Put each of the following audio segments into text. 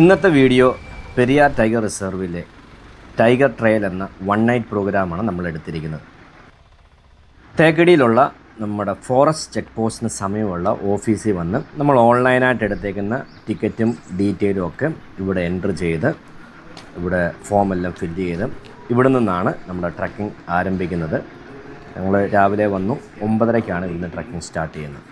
ഇന്നത്തെ video Periyar tiger റിസർവിലെ tiger trail എന്ന വൺ നൈറ്റ് പ്രോഗ്രാമാണ് നമ്മൾ എടുത്തിരിക്കുന്നത്. തേക്കടിയിലുള്ള നമ്മുടെ ഫോറസ്റ്റ് ചെക്ക് പോസ്റ്റിന് സമയമുള്ള ഓഫീസിൽ വന്ന് നമ്മൾ ഓൺലൈനായിട്ട് എടുത്തേക്കുന്ന ടിക്കറ്റും ഡീറ്റെയിലും ഒക്കെ ഇവിടെ എന്റർ ചെയ്ത് ഇവിടെ ഫോമെല്ലാം ഫില്ല് ചെയ്ത് ഇവിടെ നിന്നാണ് നമ്മുടെ ട്രക്കിംഗ് ആരംഭിക്കുന്നത്. ഞങ്ങൾ രാവിലെ വന്നു ഒമ്പതരയ്ക്കാണ് ഇന്ന് ട്രക്കിംഗ് സ്റ്റാർട്ട് ചെയ്യുന്നത്.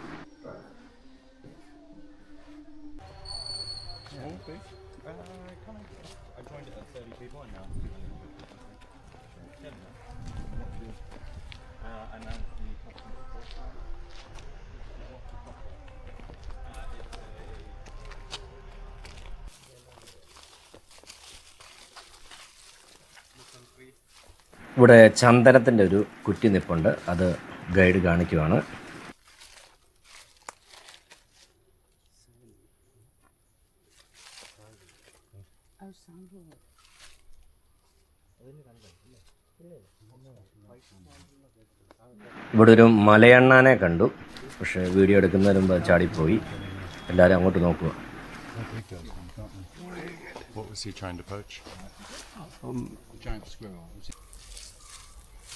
ഇവിടെ ചന്ദനത്തിന്റെ ഒരു കുറ്റി നിപ്പുണ്ട്. അത് ഗൈഡ് കാണിക്കുവാണ്. ഇവിടെ ഒരു മലയണ്ണാനെ കണ്ടു. പക്ഷേ വീഡിയോ എടുക്കുന്നതിന് മുമ്പ് ചാടിപ്പോയി. എല്ലാവരും അങ്ങോട്ട് നോക്കുക. What was he trying to poach? giant squirrel.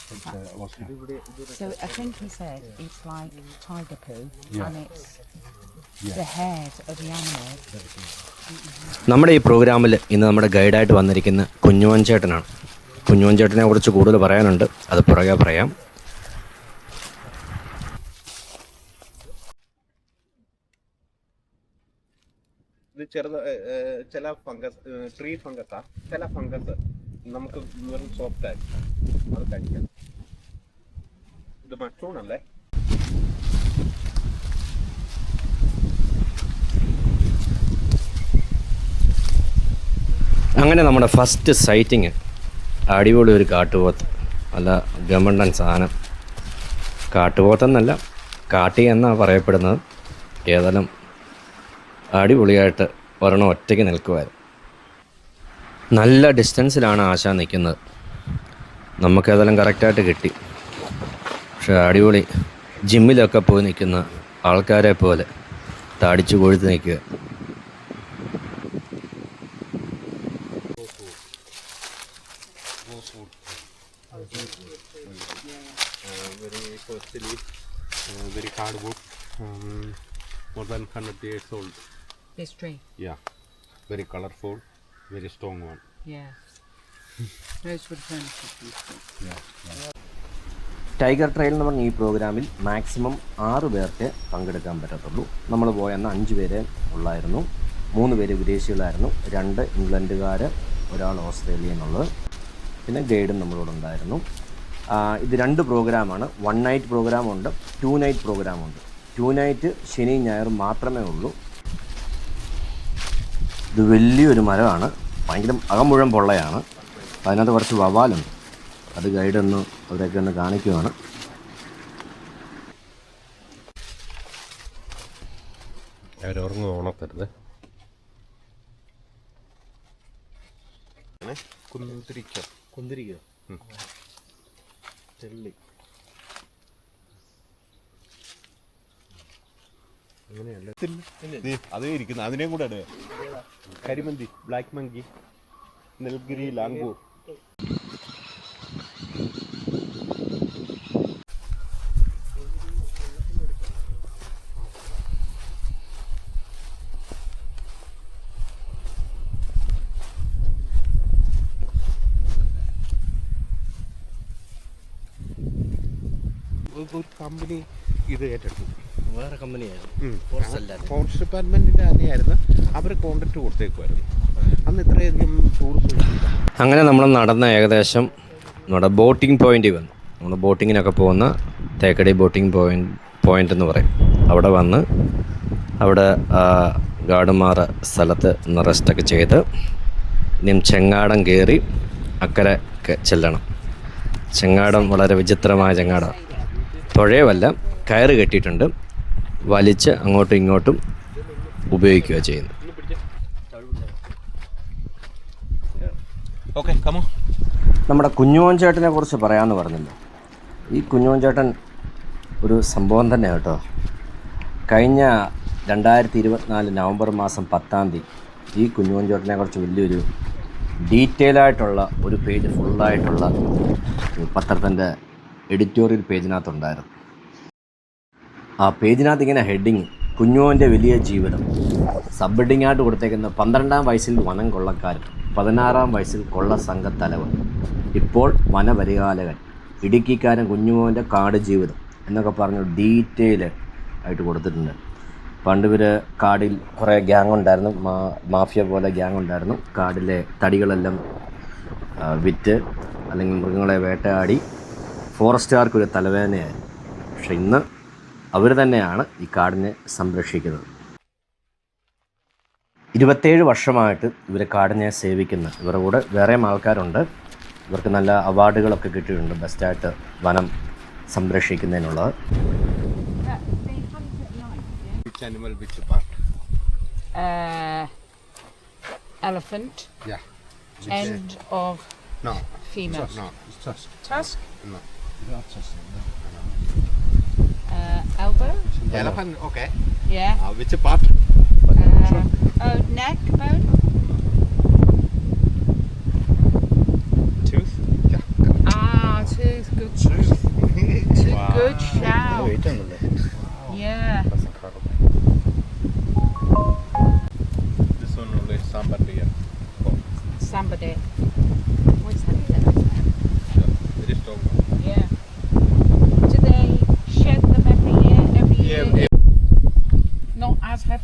So I think he said it's like tiger poo Yeah. and it's the hairs of the animal. നമ്മുടെ ഈ പ്രോഗ്രാമിൽ ഇന്ന് നമ്മുടെ ഗൈഡായിട്ട് വന്നിരിക്കുന്ന കുഞ്ഞുവൻ ചേട്ടനാണ്. കുഞ്ഞുവൻ ചേട്ടനെ കുറിച്ച് കൂടുതൽ പറയാനുണ്ട്. അത് പുറകെ പറയാം. ഇത് ചെറുത് ഏ, ഏ, ചില ഫംഗസ് ട്രീ ഫംഗസാ ചില ഫംഗസ് നമുക്ക് വെറും സോഫ്റ്റ് ആയിരിക്കും അത് കഴിക്കാം. ഇത് മഷ്റൂണല്ലേ അങ്ങനെ നമ്മുടെ ഫസ്റ്റ് സൈറ്റിങ് അടിപൊളി ഒരു കാട്ടുപോത്ത്. നല്ല ഗമണ്ടൻ സാധനം. കാട്ടുപോത്തെന്നല്ല കാട്ടി എന്നാണ് പറയപ്പെടുന്നത്. ഏതായാലും അടിപൊളിയായിട്ട് ഒരെണ്ണം ഒറ്റയ്ക്ക് നിൽക്കുമായിരുന്നു നല്ല ഡിസ്റ്റൻസിലാണ് ആശ നിൽക്കുന്നത് നമുക്ക് നമുക്കേതായാലും കറക്റ്റായിട്ട് കിട്ടി. പക്ഷെ അടിപൊളി ജിമ്മിലൊക്കെ പോയി നിൽക്കുന്ന ആൾക്കാരെ പോലെ തടിച്ചു കൊഴുത്ത് നിൽക്കുക. Very costly very hard wood more than hundred years old This tree, yeah very colourful very strong one. yeah. Furniture. Tiger trail എന്ന് പറഞ്ഞ ഈ പ്രോഗ്രാമിൽ മാക്സിമം ആറ് പേർക്ക് പങ്കെടുക്കാൻ പറ്റത്തുള്ളൂ. നമ്മൾ പോയെന്ന് അഞ്ച് പേരെ ഉള്ളായിരുന്നു. മൂന്ന് പേര് വിദേശികളായിരുന്നു. രണ്ട് ഇംഗ്ലണ്ടുകാർ ഒരാൾ ഓസ്ട്രേലിയ എന്നുള്ളത് പിന്നെ ഗൈഡും നമ്മളോട് ഉണ്ടായിരുന്നു. ഇത് രണ്ട് പ്രോഗ്രാമാണ് വൺ നൈറ്റ് പ്രോഗ്രാമുണ്ട് ടു നൈറ്റ് പ്രോഗ്രാമുണ്ട് ടു നൈറ്റ് ശനിയും ഞായറും മാത്രമേ ഉള്ളൂ. ഇത് വലിയൊരു മരമാണ്. ഭയങ്കര അകം മുഴുവൻ പൊള്ളയാണ്. അതിനകത്ത് കുറച്ച് വവാലുണ്ട് അത് ഗൈഡ് ഒന്ന് അവരൊക്കെ ഒന്ന് കാണിക്കുവാണ്. കുന്തിരിക്ക. ചെള്ളി അതേ ഇരിക്കുന്നു. അതിനെയും കൂടെ ഇടുക. കരിമന്തി ബ്ലാക്ക് മങ്കി നെൽഗിരി ലാംഗൂർ ഒരു കമ്പനി ഇത് ഏറ്റെടുത്തു വേറെ കമ്പനിയായിരുന്നു ഫോറസ്റ്റ് ഡിപ്പാർട്ട്മെന്റിന്റെ തന്നെയായിരുന്നു അവർ കോൺട്രാക്ട് കൊടുത്തേക്കുമായിരുന്നു അന്ന് ഇത്രയധികം ടൂറിസം അങ്ങനെ നമ്മൾ നടന്ന ഏകദേശം നമ്മുടെ ബോട്ടിംഗ് പോയിന്റ് വന്നു. നമ്മൾ ബോട്ടിങ്ങിനൊക്കെ പോകുന്ന തേക്കടി ബോട്ടിംഗ് പോയിന്റ് പോയിന്റ് എന്ന് പറയും. അവിടെ വന്ന് അവിടെ ആ, ഗാർഡുമാർ സ്ഥലത്ത് ഒന്ന് റെസ്റ്റൊക്കെ ചെയ്ത് ഇനിയും ചെങ്ങാടം കയറി അക്കരെ ചെല്ലണം. ചെങ്ങാടം വളരെ വിചിത്രമായ ചെങ്ങാടം പുഴയുമല്ല കയറ് കെട്ടിയിട്ടുണ്ട്. വലിച്ച് അങ്ങോട്ടും ഇങ്ങോട്ടും ഉപയോഗിക്കുക ചെയ്യുന്നു ഓക്കെ കമോ നമ്മുടെ കുഞ്ഞുമോൻ ചേട്ടനെ കുറിച്ച് പറയാമെന്ന് പറഞ്ഞല്ലോ. ഈ കുഞ്ഞുമോൻ ചേട്ടൻ ഒരു സംഭവം തന്നെ കേട്ടോ. കഴിഞ്ഞ രണ്ടായിരത്തി ഇരുപത്തിനാല് നവംബർ മാസം പത്താം തീയതി ഈ കുഞ്ഞുമഞ്ചോട്ടിനെ കുറിച്ച് വലിയൊരു ഡീറ്റെയിൽ ആയിട്ടുള്ള ഒരു പേജ് ഫുള്ളായിട്ടുള്ള പത്രത്തിന്റെ എഡിറ്റോറിയൽ പേജിനകത്തുണ്ടായിരുന്നു ആ പേജിനകത്ത് ഇങ്ങനെ ഹെഡിങ് കുഞ്ഞുമോന്റെ വലിയ ജീവിതം. സബ് ഹെഡിങ് ആയിട്ട് കൊടുത്തേക്കുന്ന പന്ത്രണ്ടാം വയസ്സിൽ വനം കൊള്ളക്കാരൻ പതിനാറാം വയസ്സിൽ കൊള്ള സംഘത്തലവൻ. ഇപ്പോൾ വനപരിപാലകൻ ഇടുക്കിക്കാരൻ കുഞ്ഞുമോന്റെ കാട് ജീവിതം എന്നൊക്കെ പറഞ്ഞ് ഡീറ്റെയിൽ ആയിട്ട് കൊടുത്തിട്ടുണ്ട്. പണ്ട് ഇവർ കാടിൽ കുറേ ഗ്യാങ് ഉണ്ടായിരുന്നു മാ മാഫിയ പോലെ ഗ്യാങ് ഉണ്ടായിരുന്നു. കാടിലെ തടികളെല്ലാം വിറ്റ് അല്ലെങ്കിൽ മൃഗങ്ങളെ വേട്ടയാടി ഫോറസ്റ്റുകാർക്കൊരു തലവേദനയായിരുന്നു. പക്ഷെ ഇന്ന് അവർ തന്നെയാണ് ഈ കാടിനെ സംരക്ഷിക്കുന്നത് ഇരുപത്തേഴ് വർഷമായിട്ട് ഇവർ കാടിനെ സേവിക്കുന്ന ഇവരുടെ കൂടെ വേറെയും ആൾക്കാരുണ്ട് ഇവർക്ക് നല്ല അവാർഡുകളൊക്കെ കിട്ടിയിട്ടുണ്ട് ബെസ്റ്റായിട്ട് വനം സംരക്ഷിക്കുന്നതിനുള്ളത് Which animal, which part? Uh, elephant. Yeah. End of No. female. No, tusk. Tusk. No. Elephant, okay. Yeah. Uh, which part? Uh,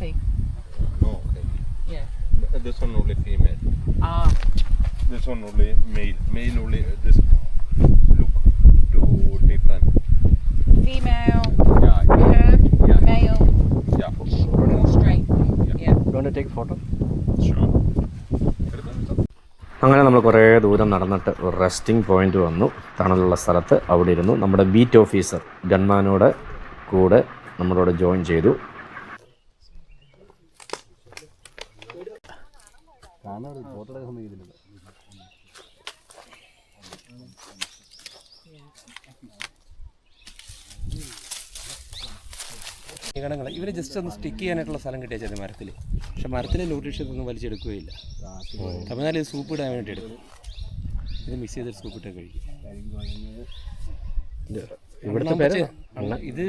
as Oh, No, okay. Yeah. This one only female. Ah. This one only male. Male only uh, this look too different. Female, Yeah. Herb. Yeah. male, Yeah. more straight. Yeah. yeah. You want to take a photo? Sure. അങ്ങനെ നമ്മൾ കുറേ ദൂരം നടന്നിട്ട് ഒരു resting point വന്നു തണലുള്ള സ്ഥലത്ത് അവിടെ ഇരുന്നു നമ്മുടെ ബീറ്റ് ഓഫീസർ ഗൺമാനോട് കൂടെ നമ്മളോട് ജോയിൻ ചെയ്തു കടങ്ങൾ ഇവരെ ജസ്റ്റ് ഒന്ന് സ്റ്റിക്ക് ചെയ്യാനായിട്ടുള്ള സ്ഥലം കിട്ടിയ മരത്തിൽ. പക്ഷെ മരത്തിലെ ന്യൂട്രീഷ്യസ് ഒന്നും വലിച്ചെടുക്കുകയില്ല. തമിഴ്നാട്ടിൽ ഇത് സൂപ്പ് ഇടാൻ വേണ്ടി എടുക്കും ഇത് മിക്സ് ചെയ്തിട്ട് സൂപ്പ് ഇട്ട് കഴിക്കും. ഇവിടുത്തെ പേര് അണ്ണ. ഇത്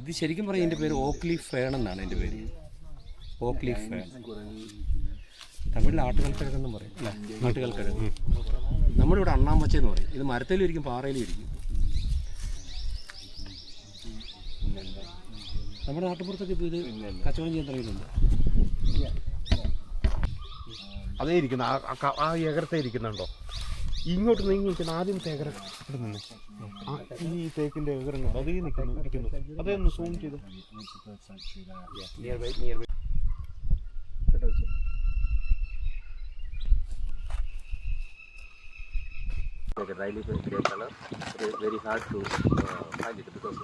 ഇത് ശരിക്കും പറയും എന്റെ പേര് ഓക്ലി ഫേൺ എന്നാണ് എന്റെ പേര്. ഓക്ലി ഫേൺ തമിഴിൽ ആട്ടുകൽക്കിഴക്കെന്നും പറയും അല്ലേ? ആട്ടുകൽക്കിഴക്ക് നമ്മുടെ ഇവിടെ അണ്ണാമ്പച്ചെന്ന് പറയും. ഇത് മരത്തിലും ഇരിക്കും പാറയിലും ഇരിക്കും നമ്മുടെ നാട്ടുപുറത്തൊക്കെ ഇപ്പോൾ ഇത് കച്ചവടം ചെയ്യാൻ തുടങ്ങിയിട്ടുണ്ട്. അതേ ഇരിക്കുന്ന. ആ- ഏകരത്തെ ഇരിക്കുന്നുണ്ടോ? ഇങ്ങോട്ട് നീങ്ങി നിൽക്കുന്ന ആദ്യം എകരം ഇവിടെ നിന്ന്. ആ ഈ തേക്കിന്റെ ഏകരങ്ങൾ അതേ നിൽക്കുന്നു ഇരിക്കുന്നു അതേ ഒന്ന് സൂം ചെയ്ത്. Nearby nearby very hard to uh, find it because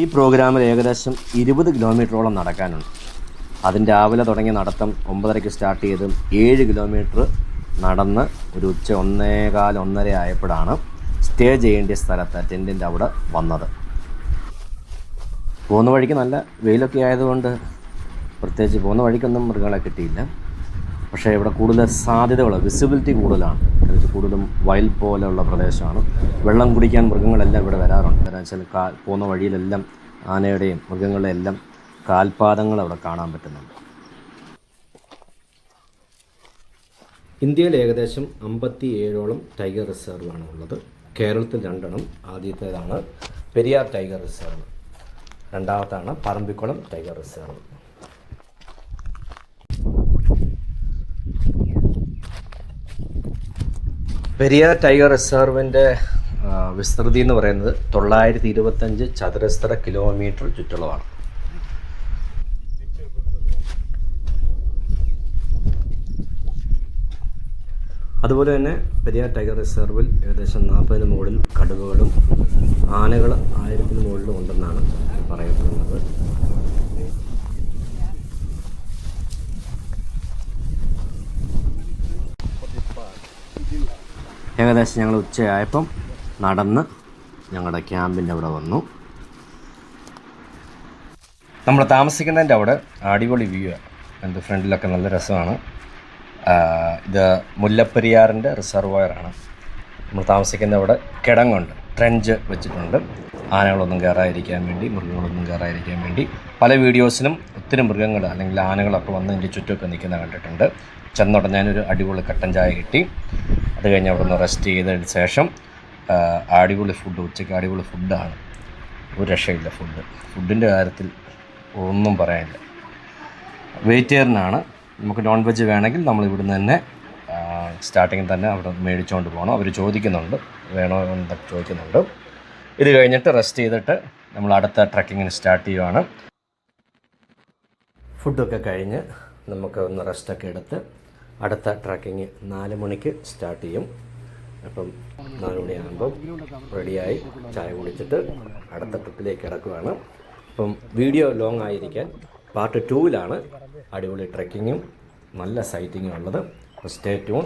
ഈ പ്രോഗ്രാമിൽ ഏകദേശം ഇരുപത് കിലോമീറ്ററോളം നടക്കാനുണ്ട്. അതിന് രാവിലെ തുടങ്ങിയ നടത്തം ഒമ്പതരയ്ക്ക് സ്റ്റാർട്ട് ചെയ്ത് ഏഴ് കിലോമീറ്റർ നടന്ന് ഒരു ഉച്ച ഒന്നേകാൽ ഒന്നര ആയപ്പോഴാണ് സ്റ്റേ ചെയ്യേണ്ട സ്ഥലത്ത് അറ്റൻഡന്റ് അവിടെ വന്നത്. പോകുന്ന വഴിക്ക് നല്ല വെയിലൊക്കെ ആയതുകൊണ്ട് പ്രത്യേകിച്ച് പോകുന്ന വഴിക്കൊന്നും മൃഗങ്ങളെ കിട്ടിയില്ല. പക്ഷേ ഇവിടെ കൂടുതൽ സാധ്യതകൾ വിസിബിലിറ്റി കൂടുതലാണ്. എന്ന് കൂടുതലും വയൽ പോലെയുള്ള പ്രദേശമാണ്. വെള്ളം കുടിക്കാൻ മൃഗങ്ങളെല്ലാം ഇവിടെ വരാറുണ്ട്. കാരണം വെച്ചാൽ കാ പോകുന്ന വഴിയിലെല്ലാം ആനയുടെയും മൃഗങ്ങളുടെയും കാൽപാദങ്ങൾ അവിടെ കാണാൻ പറ്റുന്നുണ്ട്. ഇന്ത്യയിൽ ഏകദേശം അമ്പത്തി ഏഴോളം ടൈഗർ റിസർവാണ് ഉള്ളത്. കേരളത്തിൽ രണ്ടെണ്ണം ആദ്യത്തേതാണ് Periyar tiger reserve. രണ്ടാമത്താണ് Parambikulam tiger reserve. Periyar tiger റിസർവിന്റെ വിസ്തൃതി എന്ന് പറയുന്നത് തൊള്ളായിരത്തി ഇരുപത്തഞ്ച് ചതുരശ്ര കിലോമീറ്റർ ചുറ്റളവാണ്. അതുപോലെ തന്നെ പെരിയാർ ടൈഗർ റിസർവിൽ ഏകദേശം നാൽപ്പതിന് മുകളിൽ കടുവകളും ആനകൾ ആയിരത്തിന് മുകളിലും ഉണ്ടെന്നാണ് പറയപ്പെടുന്നത്. ഏകദേശം ഞങ്ങൾ ഉച്ചയായപ്പം നടന്ന് ഞങ്ങളുടെ ക്യാമ്പിന്റെ അവിടെ വന്നു. നമ്മൾ താമസിക്കുന്നതിന്റെ അവിടെ അടിപൊളി വ്യൂ ആണ്. എന്റെ ഫ്രണ്ടിലൊക്കെ നല്ല രസമാണ്. ഇത് മുല്ലപ്പെരിയാറിന്റെ റിസർവോയറാണ്. നമ്മൾ താമസിക്കുന്ന ഇവിടെ കിടങ്ങുണ്ട്. ട്രെഞ്ച് വെച്ചിട്ടുണ്ട്. ആനകളൊന്നും കയറാതിരിക്കാൻ വേണ്ടി മൃഗങ്ങളൊന്നും കയറാതിരിക്കാൻ വേണ്ടി. പല വീഡിയോസിനും ഒത്തിരി മൃഗങ്ങൾ അല്ലെങ്കിൽ ആനകളൊക്കെ വന്ന് എന്റെ ചുറ്റുമൊക്കെ നിൽക്കുന്ന കണ്ടിട്ടുണ്ട്. ചെന്നുടഞ്ഞാനൊരു അടിപൊളി കട്ടൻ ചായ കിട്ടി. അത് കഴിഞ്ഞ് അവിടെ നിന്ന് റെസ്റ്റ് ചെയ്തതിന് ശേഷം അടിപൊളി ഫുഡ് ഉച്ചയ്ക്ക് അടിപൊളി ഫുഡാണ് ഒരു രക്ഷയില്ല ഫുഡ് ഫുഡിന്റെ കാര്യത്തിൽ ഒന്നും പറയാനില്ല. വെജിറ്റേറിയനാണ് നമുക്ക് നോൺ വെജ് വേണമെങ്കിൽ നമ്മൾ ഇവിടുന്ന് തന്നെ സ്റ്റാർട്ടിങ്ങിൽ തന്നെ അവിടെ മേടിച്ചുകൊണ്ട് പോകണം അവർ ചോദിക്കുന്നുണ്ട്. വേണോ എന്നൊക്കെ ചോദിക്കുന്നുണ്ട്. ഇത് കഴിഞ്ഞിട്ട് റെസ്റ്റ് ചെയ്തിട്ട് നമ്മൾ അടുത്ത ട്രക്കിങ്ങിന് സ്റ്റാർട്ട് ചെയ്യുവാണ്. ഫുഡൊക്കെ കഴിഞ്ഞ് നമുക്ക് ഒന്ന് റെസ്റ്റൊക്കെ എടുത്ത് അടുത്ത ട്രക്കിങ് നാല് മണിക്ക് സ്റ്റാർട്ട് ചെയ്യും. അപ്പം നാല് മണിയാകുമ്പം റെഡിയായി ചായ കുടിച്ചിട്ട് അടുത്ത ട്രിപ്പിലേക്ക് ഇടക്കുവാണ് അപ്പം വീഡിയോ ലോങ് ആയിരിക്കാൻ പാർട്ട് ടൂവിലാണ് അടിപൊളി ട്രക്കിങ്ങും നല്ല സൈറ്റിങ്ങും ഉള്ളത്. Stay tune